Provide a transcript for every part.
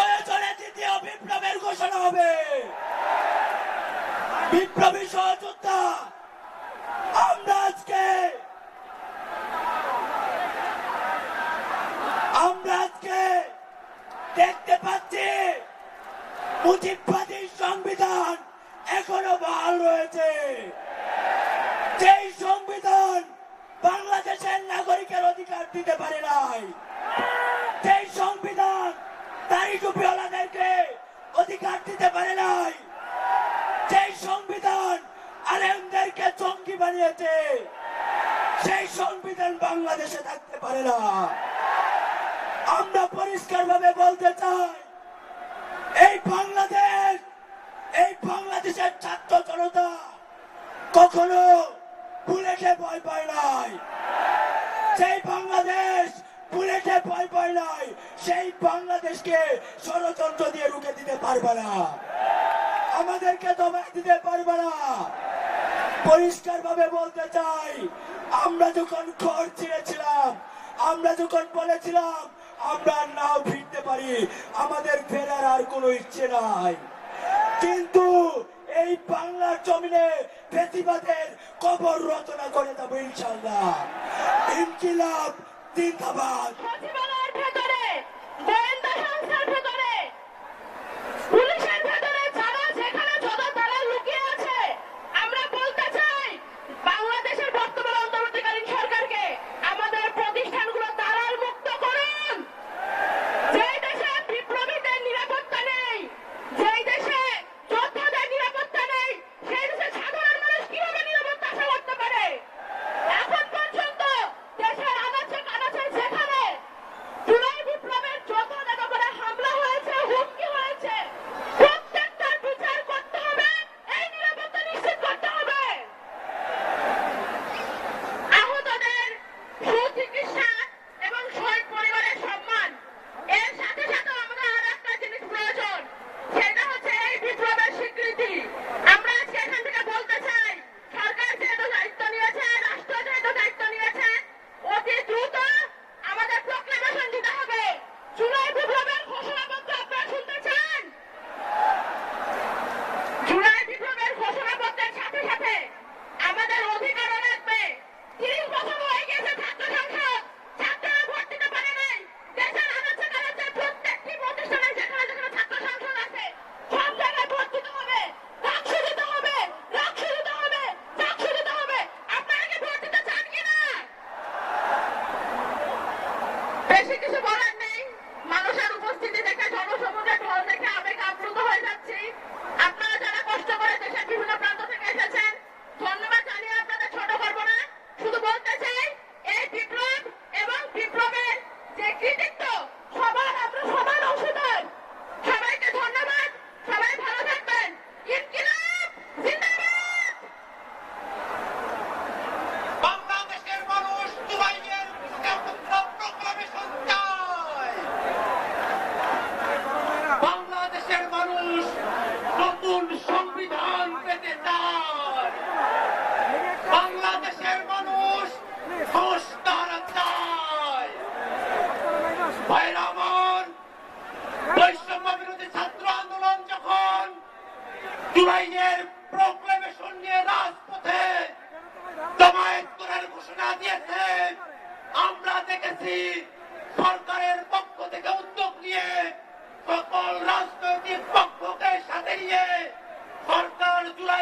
প্রয়োজনে দ্বিতীয় বিপ্লবের ঘোষণা হবে। বিপ্লবী সহযোদ্ধা, আমরা আজকে আমরা আজকে দেখতে পাচ্ছি মুজিববাদী সংবিধান এখনও বহাল রয়েছে। যেই সংবিধান বাংলাদেশের নাগরিকের অধিকার দিতে পারে নাই যেই সংবিধান দাড়ি টুপিওয়ালাদেরকে অধিকার দিতে পারে নাই যেই সংবিধান আলেমদেরকে জঙ্গি সেই সংবিধান বাংলাদেশে থাকতে পারে না। আমরা পরিষ্কার ভাবে বলতে চাই, এই বাংলাদেশ, এই বাংলাদেশের ছাত্র জনতা কখনো বুলেটে ভয় পায় নাই। সেই বাংলাদেশ বুলেটে ভয় পায় নাই। সেই বাংলাদেশকে ষড়যন্ত্র দিয়ে রুখে দিতে পারবে না। আমাদেরকে দমাই দিতে পারবে না। পরিষ্কার ভাবে বলতে চাই, আমরা যখন ঘর ছিঁড়েছিলাম, আমরা যখন বলেছিলাম, আমরা নাও ফিরতে পারি, আমাদের ফেরার আর কোনো ইচ্ছে নাই। কিন্তু এই বাংলার জমিনে ফেসিবাদের কবর রচনা করে দেবো ইনশাল্লাহ ইনকিলাব, জিন্দাবাদ।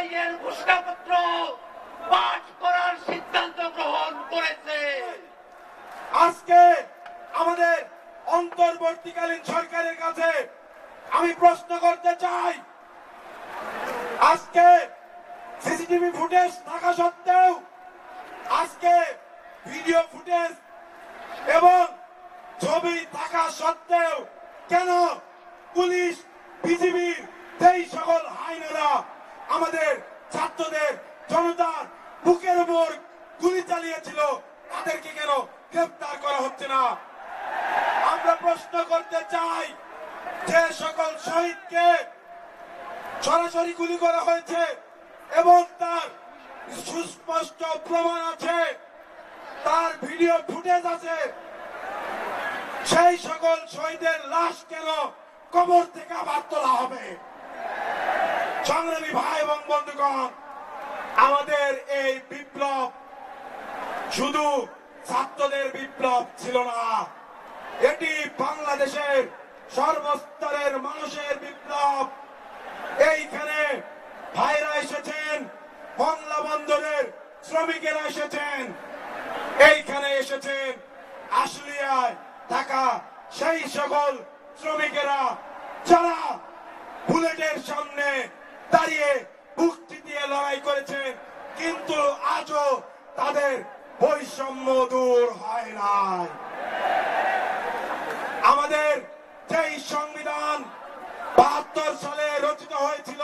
জুলাইয়ের ঘোষণাপত্র পাঠ করার সিদ্ধান্ত গ্রহণ করেছে। আজকে আমাদের অন্তর্বর্তীকালীন সরকারের কাছে আমি প্রশ্ন করতে চাই, আজকে সিসিটিভি ফুটেজ থাকা সত্ত্বেও আজকে ভিডিও ফুটেজ এবং ছবি থাকা সত্ত্বেও কেন পুলিশ, বিজিবির সেই সকল হাইনারা আমাদের ছাত্রদের জনতার বুকের উপর গুলি চালিয়েছিল। তাদেরকে কেন গ্রেফতার করা হচ্ছে না? আমরা প্রশ্ন করতে চাই, যে সকল শহীদকে সরাসরি গুলি করা হয়েছে এবং তার সুস্পষ্ট প্রমাণ আছে, তার ভিডিও ফুটেজ আছে, সেই সকল শহীদের লাশ কেন কবর থেকে আবার তোলা হবে? সংগ্রামী ভাই এবং বন্ধুগণ, আমাদের এই বিপ্লব শুধু ছাত্রদের বিপ্লব ছিল না, এটি বাংলাদেশের সর্বস্তরের মানুষের বিপ্লব। এইখানে ভাইরা এসেছেন মংলা বন্দরের শ্রমিকেরা এসেছেন, এইখানে এসেছেন আশুলিয়ায় থাকা সেই সকল শ্রমিকেরা যারা বুলেটের সামনে দাঁড়িয়ে মুক্তি দিয়ে লড়াই করেছেন, কিন্তু আজও তাদের বৈষম্য দূর হয় নাই। আমাদের যেই সংবিধান বাহাত্তর সালে রচিত হয়েছিল,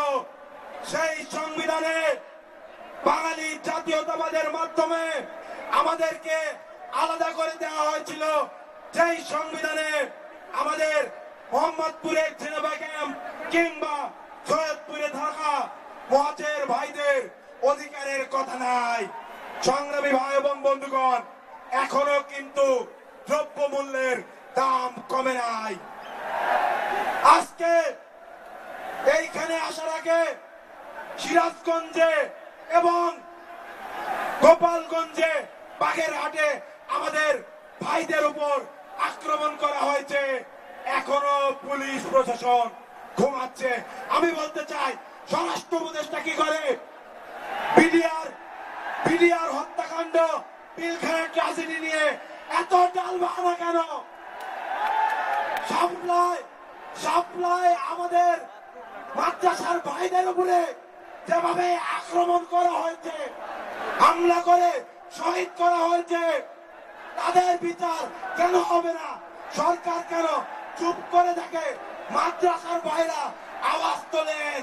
সেই সংবিধানে বাঙালি জাতীয়তাবাদের মাধ্যমে আমাদেরকে আলাদা করে দেওয়া হয়েছিল। যেই সংবিধানে আমাদের মোহাম্মদপুরের ক্যাম্প কিংবা সৈয়দপুরে থাকা মহাজের ভাইদের অধিকারের কথা নাই। সংগ্রামী ভাই এবং বন্ধুগণ, এখনও কিন্তু দ্রব্য মূল্যের দাম কমে নাই। আজকে এইখানে আসার আগে সিরাজগঞ্জে এবং গোপালগঞ্জে বাগেরহাটে আমাদের ভাইদের উপর আক্রমণ করা হয়েছে। এখনও পুলিশ প্রশাসন ঘুমাচ্ছে। আমি বলতে চাই, স্বরাষ্ট্র উপদেষ্টা কি করে? বিডিআর বিডিআর হত্যাকাণ্ড ট্রাজেডি নিয়ে এত ডাল বাহানা কেন? সাপ্লাই সাপ্লাই আমাদের মাদ্রাসার ভাইদের উপরে যেভাবে আক্রমণ করা হয়েছে, হামলা করে শহীদ করা হয়েছে, তাদের বিচার কেন হবে না? সরকার কেন চুপ করে থাকে? মাদ্রাসার ভাইরা আওয়াজ তোলেন।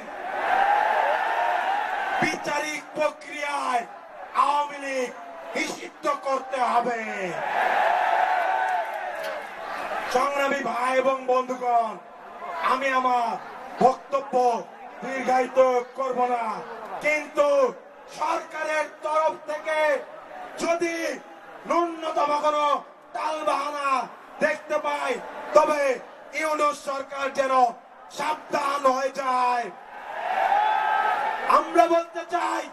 বিচারিক প্রক্রিয়ায় আওয়ামী লীগ নিষিদ্ধ করতে হবে। সংগ্রামী ভাই এবং বন্ধুগণ, আমি আমার বক্তব্য দীর্ঘায়িত করব না। কিন্তু সরকারের তরফ থেকে যদি ন্যূনতম কোনো টাল বাহানা দেখতে পাই, তবে ইউনুস সরকার যেন সাবধান হয়ে যায়। আমরা বলতে চাই,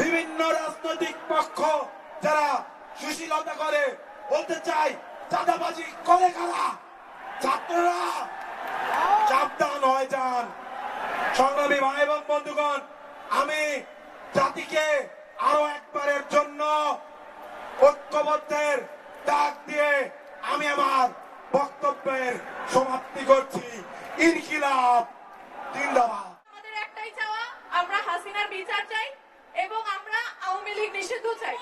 বিভিন্ন রাজনৈতিক পক্ষ যারা সুশীলতা করে, বলতে চাই, চাঁদাবাজি করে কারা? ছাত্ররা, সাবধান হয়ে যান। সংগ্রামী ভাই এবং বন্ধুগণ, আমি জাতিকে আরও একবারের জন্য ঐক্যবদ্ধের ডাক দিয়ে আমি আমার বক্তব্যের সমাপ্তি করছি। ইনকিলাব। জিন্দাবাদ। আমাদের একটাই চাওয়া আমরা হাসিনার বিচার চাই এবং আমরা আওয়ামী লীগ নিষিদ্ধ চাই।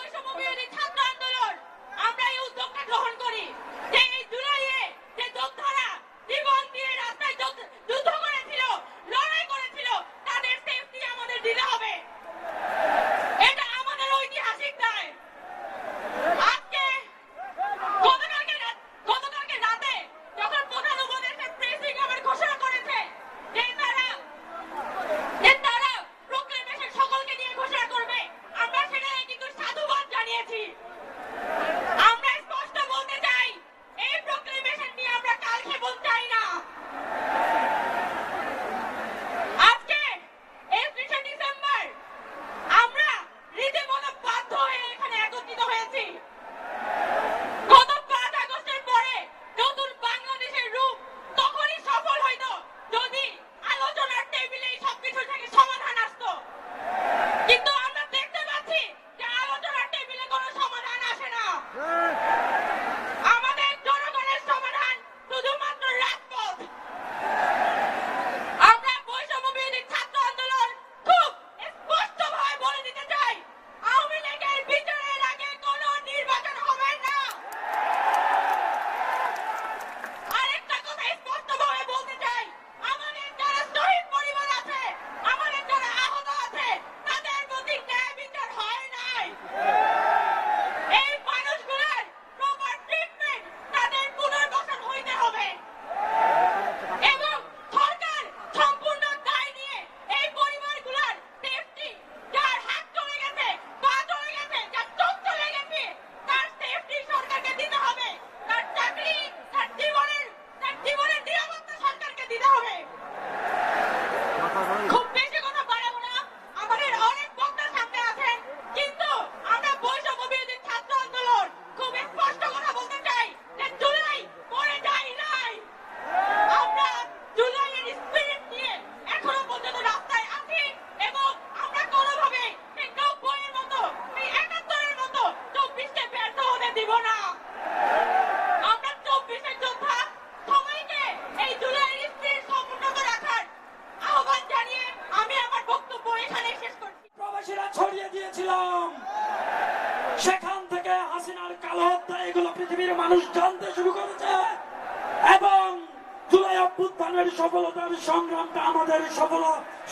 অভ্যুত্থানের সফলতার সংগ্রামটা আমাদের সফল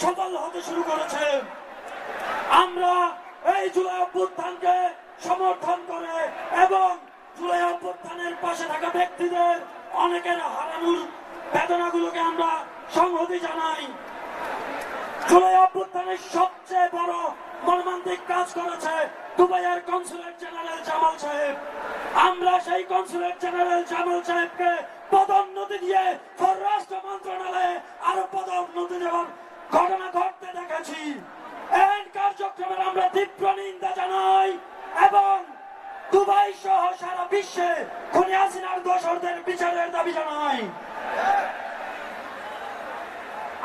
সফল হতে শুরু করেছে। আমরা এই জুলাই অভ্যুত্থানকে সমর্থন করে এবং জুলাই অভ্যুত্থানের পাশে থাকা ব্যক্তিদের অনেকের হারানোর বেদনাগুলোকে আমরা সংহতি জানাই। জুলাই অভ্যুত্থানের সবচেয়ে বড় মর্মান্তিক কাজ করেছে দুবাইয়ের কনসুলেট জেনারেল জামাল সাহেব। আমরা সেই কনসুলেট জেনারেল জামাল সাহেবকে পদোন্নতি দিয়ে পররাষ্ট্র মন্ত্রণালয়ে আরও পদোন্নতি দেওয়ার ঘটনা ঘটতে দেখেছি এই কার্যক্রমের আমরা তীব্র নিন্দা জানাই এবং দুবাই সহ সারা বিশ্বে খুনি দোষরদের বিচারের দাবি জানাই।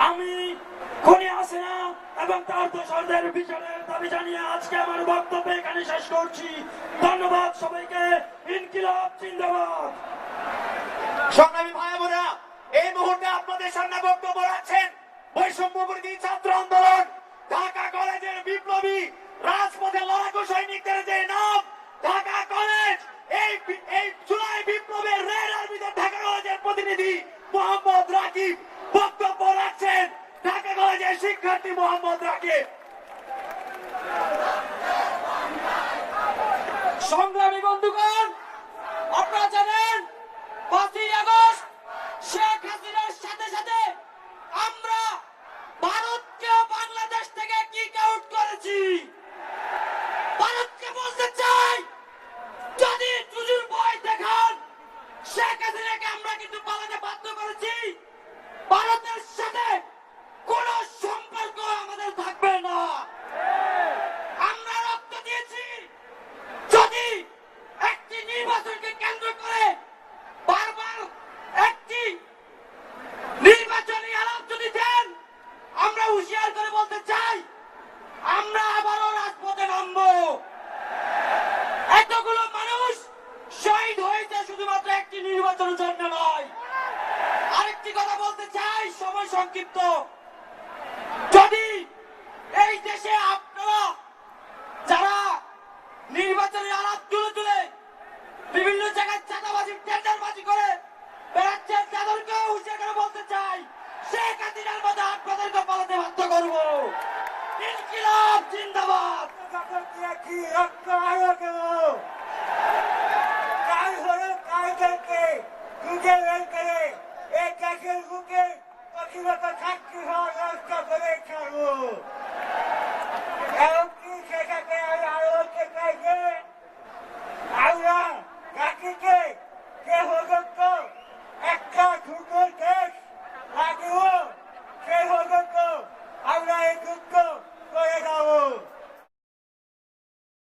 আমি খুনি এবং তার দোষরদের বিচারের দাবি জানিয়ে আজকে আমার বক্তব্য এখানে শেষ করছি। ধন্যবাদ সবাইকে। ইনকিলাব, জিন্দাবাদ। সংগ্রামী ভাই বোনেরা, এই মুহূর্তে আপনাদের সামনে বক্তব্য রাখছেন বৈষম্য ছাত্র আন্দোলন, ঢাকা কলেজের বিপ্লবী রাজপথে লড়াকু সৈনিকদের যে নাম, ঢাকা কলেজ, এই এই জুলাই বিপ্লবের রেড আর্মিতে ঢাকা কলেজের প্রতিনিধি মোহাম্মদ রাকিব বক্তব্য রাখছেন ঢাকা কলেজের শিক্ষার্থী মোহাম্মদ রাকিব। সংগ্রামী বন্ধুগণ, আপনারা জানেন পাঁচই আগস্ট শেখ হাসিনার সাথে সাথে আমরা ভারতকে বাংলাদেশ থেকে কিক আউট করেছি। ভারতকে বলতে চাই, যদি জুজুর ভয় দেখান, শেখ হাসিনাকে আমরা কিন্তু পালাতে বাধ্য করেছি। ভারতের সাথে কোন সম্পর্ক আমাদের থাকবে না আমরা রক্ত দিয়েছি যদি একটি নির্বাচনকে কেন্দ্র করে বারবার একটি নির্বাচনী আলাপ যদি দেন আমরা হুঁশিয়ার করে বলতে চাই আমরা আবারও রাজপথে নামবো এতগুলো মানুষ শহীদ হয়েছে শুধুমাত্র একটি নির্বাচনের জন্য নয় আরেকটি কথা বলতে চাই, সময় সংক্ষিপ্ত। যদি এই দেশে আপনারা যারা নির্বাচনের আলাপ তুলে তুলে বিভিন্ন জায়গায় চাঁদাবাজি, টেন্ডারবাজি করে বেড়াচ্ছেন, তাদেরকেও হুঁশিয়ার করে বলতে চাই, শেখ হাসিনার মধ্যে আপনাদেরকে পালাতে বাধ্য করব। ইনকিলাব, জিন্দাবাদ। কি রক্ত বুকের বুকে স্বাধীনতা থাকতে হওয়ার রাস্তা করে ছাড়বো। এমনকি সেটাকে আমি আরও হতে চাই যে, আমরা জাতিকে যে একটা সুন্দর দেশ লাগিব সে পর্যন্ত আমরা এই যুদ্ধ করে যাব।